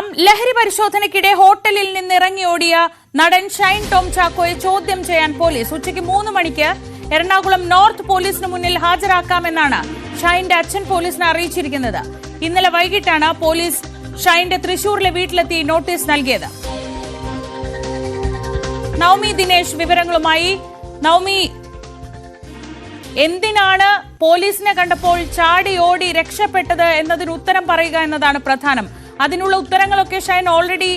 നോക്കാം ലഹരി പരിശോധനയ്ക്കിടെ ഹോട്ടലിൽ നിന്ന് ഇറങ്ങിയോടിയ നടൻ ഷൈൻ ടോം ചാക്കോയെ ചോദ്യം ചെയ്യാൻ പോലീസ് ഉച്ചയ്ക്ക് മൂന്ന് മണിക്ക് എറണാകുളം നോർത്ത് പോലീസിന് മുന്നിൽ ഹാജരാക്കാമെന്നാണ് ഷൈന്റെ അച്ഛൻ പോലീസിനെ അറിയിച്ചിരിക്കുന്നത്. ഇന്നലെ വൈകിട്ടാണ് പോലീസ് ഷൈന്റെ തൃശൂരിലെ വീട്ടിലെത്തി നോട്ടീസ് നൽകിയത്. നവമി ദിനേശ് വിവരങ്ങളുമായി. നവമി എന്തിനാണ് പോലീസിനെ കണ്ടപ്പോൾ ചാടി ഓടി രക്ഷപ്പെട്ടത് എന്നതിന് ഉത്തരം പറയുക എന്നതാണ് പ്രധാനം. അതിനുള്ള ഉത്തരങ്ങളൊക്കെ ഷൈൻ ഓൾറെഡി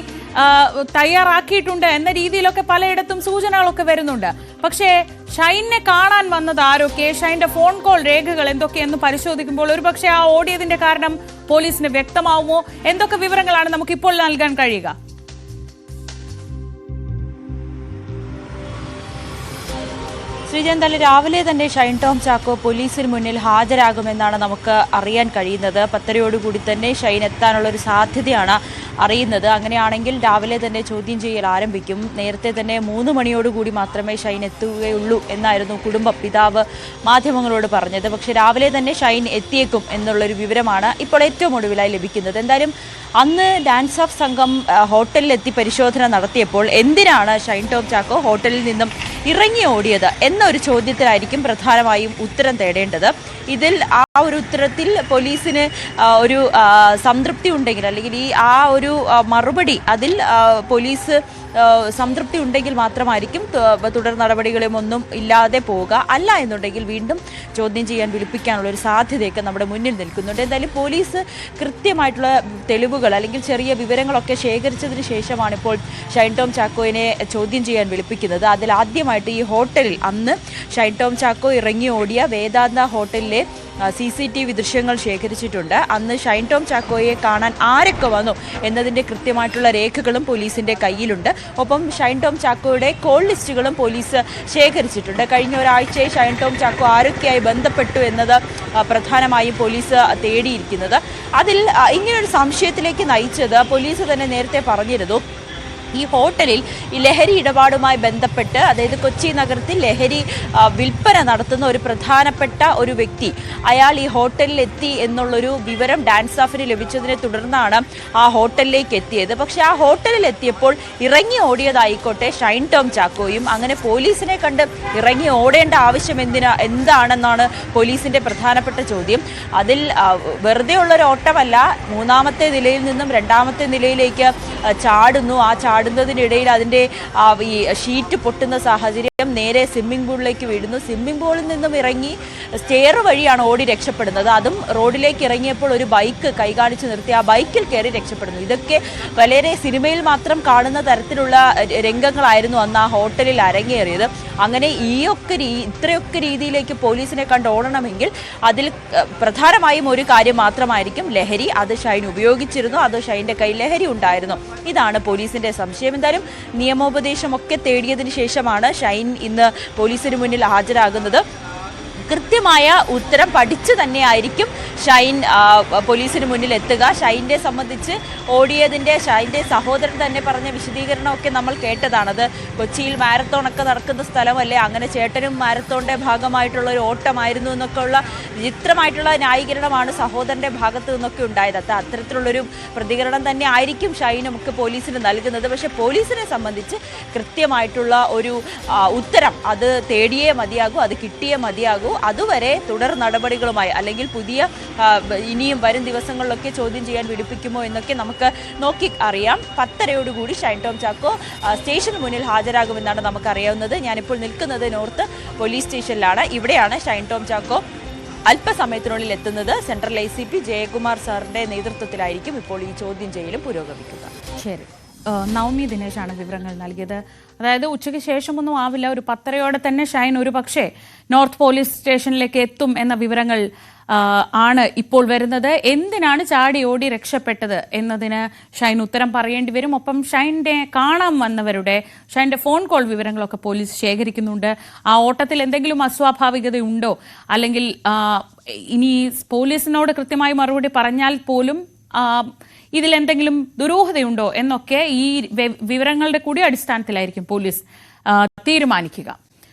തയ്യാറാക്കിയിട്ടുണ്ട് എന്ന രീതിയിലൊക്കെ പലയിടത്തും സൂചനകളൊക്കെ വരുന്നുണ്ട്. പക്ഷേ ഷൈനെ കാണാൻ വന്നത് ആരൊക്കെ? ഷൈന്റെ ഫോൺ കോൾ രേഖകൾ എന്തൊക്കെയെന്ന് പരിശോധിക്കുമ്പോൾ ഒരുപക്ഷെ ആ ഓടിയതിന്റെ കാരണം പോലീസിന് വ്യക്തമാവുമോ? എന്തൊക്കെ വിവരങ്ങളാണ് നമുക്ക് ഇപ്പോൾ നൽകാൻ കഴിയുക? ശ്രീജന്തൽ രാവിലെ തന്നെ ഷൈൻ ടോം ചാക്കോ പോലീസിന് മുന്നിൽ ഹാജരാകുമെന്നാണ് നമുക്ക് അറിയാൻ കഴിയുന്നത്. പത്തരയോടുകൂടി തന്നെ ഷൈൻ എത്താനുള്ള ഒരു സാധ്യതയാണ് അറിയുന്നത്. അങ്ങനെയാണെങ്കിൽ രാവിലെ തന്നെ ചോദ്യം ചെയ്യൽ ആരംഭിക്കും. നേരത്തെ തന്നെ മൂന്ന് മണിയോടുകൂടി മാത്രമേ ഷൈൻ എത്തുകയുള്ളൂ എന്നായിരുന്നു കുടുംബ പിതാവ് മാധ്യമങ്ങളോട് പറഞ്ഞത്. പക്ഷേ രാവിലെ തന്നെ ഷൈൻ എത്തിയേക്കും എന്നുള്ളൊരു വിവരമാണ് ഇപ്പോൾ ഏറ്റവും ഒടുവിലായി ലഭിക്കുന്നത്. എന്തായാലും അന്ന് ഡാൻസ് ഓഫ് സംഘം ഹോട്ടലിലെത്തി പരിശോധന നടത്തിയപ്പോൾ എന്തിനാണ് ഷൈൻ ടോം ചാക്കോ ഹോട്ടലിൽ നിന്നും ഇറങ്ങി ഓടിയത് എന്നൊരു ചോദ്യത്തിലായിരിക്കും പ്രധാനമായും ഉത്തരം തേടേണ്ടത്. ഇതിൽ ആ ഒരു ഉത്തരത്തിൽ പോലീസിന് ഒരു സംതൃപ്തി ഉണ്ടെങ്കിൽ അല്ലെങ്കിൽ ഈ ആ ഒരു മറുപടി അതിൽ പോലീസ് സംതൃപ്തി ഉണ്ടെങ്കിൽ മാത്രമായിരിക്കും തുടർ നടപടികളും ഒന്നും ഇല്ലാതെ പോവുക. അല്ല എന്നുണ്ടെങ്കിൽ വീണ്ടും ചോദ്യം ചെയ്യാൻ വിളിപ്പിക്കാനുള്ള ഒരു സാധ്യതയൊക്കെ നമ്മുടെ മുന്നിൽ നിൽക്കുന്നുണ്ട്. എന്തായാലും പോലീസ് കൃത്യമായിട്ടുള്ള തെളിവുകൾ അല്ലെങ്കിൽ ചെറിയ വിവരങ്ങളൊക്കെ ശേഖരിച്ചതിന് ശേഷമാണ് ഇപ്പോൾ ഷൈൻ ടോം ചാക്കോയിനെ ചോദ്യം ചെയ്യാൻ വിളിപ്പിക്കുന്നത്. അതിൽ ആദ്യമായിട്ട് ഈ ഹോട്ടലിൽ അന്ന് ഷൈൻ ടോം ചാക്കോ ഇറങ്ങി ഓടിയ വേദാന്ത ഹോട്ടലിലെ സി സി ടി വി ദൃശ്യങ്ങൾ ശേഖരിച്ചിട്ടുണ്ട്. അന്ന് ഷൈൻ ടോം ചാക്കോയെ കാണാൻ ആരൊക്കെ വന്നു എന്നതിന്റെ കൃത്യമായിട്ടുള്ള രേഖകളും പോലീസിന്റെ കയ്യിലുണ്ട്. ഒപ്പം ഷൈൻ ടോം ചാക്കോയുടെ കോൾ ലിസ്റ്റുകളും പോലീസ് ശേഖരിച്ചിട്ടുണ്ട്. കഴിഞ്ഞ ഒരാഴ്ചയെ ഷൈൻ ടോം ചാക്കോ ആരൊക്കെയായി ബന്ധപ്പെട്ടു എന്നത് പ്രധാനമായും പോലീസ് തേടിയിരിക്കുന്നത്. അതിൽ ഇങ്ങനൊരു സംശയത്തിലേക്ക് നയിച്ചത് പോലീസ് തന്നെ നേരത്തെ പറഞ്ഞിരുന്നു. ഈ ഹോട്ടലിൽ ഈ ലഹരി ഇടപാടുമായി ബന്ധപ്പെട്ട് അതായത് കൊച്ചി നഗരത്തിൽ ലഹരി വിൽപ്പന നടത്തുന്ന ഒരു പ്രധാനപ്പെട്ട ഒരു വ്യക്തി അയാൾ ഈ ഹോട്ടലിൽ എത്തി എന്നുള്ളൊരു വിവരം ഡാൻസ് ഓഫിന് ലഭിച്ചതിനെ തുടർന്നാണ് ആ ഹോട്ടലിലേക്ക് എത്തിയത്. പക്ഷെ ആ ഹോട്ടലിൽ എത്തിയപ്പോൾ ഇറങ്ങി ഓടിയതായിക്കോട്ടെ ഷൈൻ ടോം ചാക്കോയും അങ്ങനെ പോലീസിനെ കണ്ട് ഇറങ്ങി ഓടേണ്ട ആവശ്യം എന്തിനാ എന്താണെന്നാണ് പോലീസിന്റെ പ്രധാനപ്പെട്ട ചോദ്യം. അതിൽ വെറുതെ ഉള്ളൊരു ഓട്ടമല്ല മൂന്നാമത്തെ നിലയിൽ നിന്നും രണ്ടാമത്തെ നിലയിലേക്ക് ചാടുന്നു. ആ ചാടുന്നതിനിടയിൽ അതിന്റെ ഈ ഷീറ്റ് പൊട്ടുന്ന സാഹചര്യം നേരെ സ്വിമ്മിംഗ് പൂളിലേക്ക് വീഴുന്നു. സ്വിമ്മിംഗ് പൂളിൽ നിന്നും ഇറങ്ങി സ്റ്റെയർ വഴിയാണ് ഓടി രക്ഷപ്പെടുന്നത്. അതും റോഡിലേക്ക് ഇറങ്ങിയപ്പോൾ ഒരു ബൈക്ക് കൈകാണിച്ച് നിർത്തി ആ ബൈക്കിൽ കയറി രക്ഷപ്പെടുന്നു. ഇതൊക്കെ വളരെ സിനിമയിൽ മാത്രം കാണുന്ന തരത്തിലുള്ള രംഗങ്ങളായിരുന്നു അന്ന് ആ ഹോട്ടലിൽ അരങ്ങേറിയത്. അങ്ങനെ ഈ ഒക്കെ ഇത്രയൊക്കെ രീതിയിലേക്ക് പോലീസിനെ കണ്ട് ഓടണമെങ്കിൽ അതിൽ പ്രധാനമായും ഒരു കാര്യം മാത്രമായിരിക്കും. ലഹരി അത് ഷൈൻ ഉപയോഗിച്ചിരുന്നു. അത് ഷൈന്റെ കയ്യിൽ ലഹരി ഉണ്ടായിരുന്നു. ഇതാണ് പോലീസിന്റെ സംശയം എന്തായാലും നിയമോപദേശമൊക്കെ തേടിയതിനു ശേഷമാണ് ഷൈൻ ഇന്ന് പോലീസിന് മുന്നിൽ ഹാജരാകുന്നത്. കൃത്യമായ ഉത്തരം പഠിച്ചു തന്നെയായിരിക്കും ഷൈൻ പോലീസിന് മുന്നിൽ എത്തുക. ഷൈന്റെ സംബന്ധിച്ച് ഓടിയതിന്റെ ഷൈന്റെ സഹോദരൻ തന്നെ പറഞ്ഞ വിശദീകരണമൊക്കെ നമ്മൾ കേട്ടതാണത്. കൊച്ചിയിൽ മാരത്തോൺ ഒക്കെ നടക്കുന്ന സ്ഥലമല്ലേ? അങ്ങനെ ചേട്ടനും മാരത്തോണിന്റെ ഭാഗമായിട്ടുള്ള ഒരു ഓട്ടമായിരുന്നു എന്നൊക്കെ ഉള്ള വിചിത്രമായിട്ടുള്ള ന്യായീകരണമാണ് സഹോദരന്റെ ഭാഗത്തു നിന്നൊക്കെ ഉണ്ടായത്. അത് അത്തരത്തിലുള്ളൊരു പ്രതികരണം തന്നെ ആയിരിക്കും ഷൈനും ഒക്കെ പോലീസിന് നൽകുന്നത്. പക്ഷേ പോലീസിനെ സംബന്ധിച്ച് കൃത്യമായിട്ടുള്ള ഒരു ഉത്തരം അത് തേടിയേ മതിയാകൂ അത് കിട്ടിയേ മതിയാകൂ. അതുവരെ തുടർ നടപടികളുമായി അല്ലെങ്കിൽ പുതിയ ഇനിയും വരും ദിവസങ്ങളിലൊക്കെ ചോദ്യം ചെയ്യാൻ വിടിപ്പിക്കുമോ എന്നൊക്കെ നമുക്ക് നോക്കി അറിയാം. പത്തരയോടുകൂടി ഷൈൻ ടോം ചാക്കോ സ്റ്റേഷന് മുന്നിൽ ഹാജരാകുമെന്നാണ് നമുക്കറിയാവുന്നത്. ഞാനിപ്പോൾ നിൽക്കുന്നത് നോർത്ത് പോലീസ് സ്റ്റേഷനിലാണ്. ഇവിടെയാണ് ഷൈൻ ടോം ചാക്കോ അല്പസമയത്തിനുള്ളിൽ എത്തുന്നത്. Central I C P Jayakumar സാറിന്റെ നേതൃത്വത്തിലായിരിക്കും ഇപ്പോൾ ഈ ചോദ്യം ചെയ്യലും പുരോഗമിക്കുക. ശരി. നവമി ദിനേശാണ് വിവരങ്ങൾ നൽകിയത്. അതായത് ഉച്ചയ്ക്ക് ശേഷമൊന്നും ആവില്ല. ഒരു പത്തരയോടെ തന്നെ ഷൈൻ ഒരു പക്ഷേ നോർത്ത് പോലീസ് സ്റ്റേഷനിലേക്ക് എത്തും എന്ന വിവരങ്ങൾ ആണ് ഇപ്പോൾ വരുന്നത്. എന്തിനാണ് ചാടി ഓടി രക്ഷപ്പെട്ടത് എന്നതിന് ഷൈൻ ഉത്തരം പറയേണ്ടി വരും. ഒപ്പം ഷൈന്റെ കാണാൻ വന്നവരുടെ ഷൈന്റെ ഫോൺ കോൾ വിവരങ്ങളൊക്കെ പോലീസ് ശേഖരിക്കുന്നുണ്ട്. ആ ഓട്ടത്തിൽ എന്തെങ്കിലും അസ്വാഭാവികതയുണ്ടോ? അല്ലെങ്കിൽ ഇനി പോലീസിനോട് കൃത്യമായി മറുപടി പറഞ്ഞാൽ പോലും ഇതിലെന്തെങ്കിലും ദുരൂഹതയുണ്ടോ എന്നൊക്കെ ഈ വിവരങ്ങളുടെ കൂടി അടിസ്ഥാനത്തിലായിരിക്കും പോലീസ് തീരുമാനിക്കുക.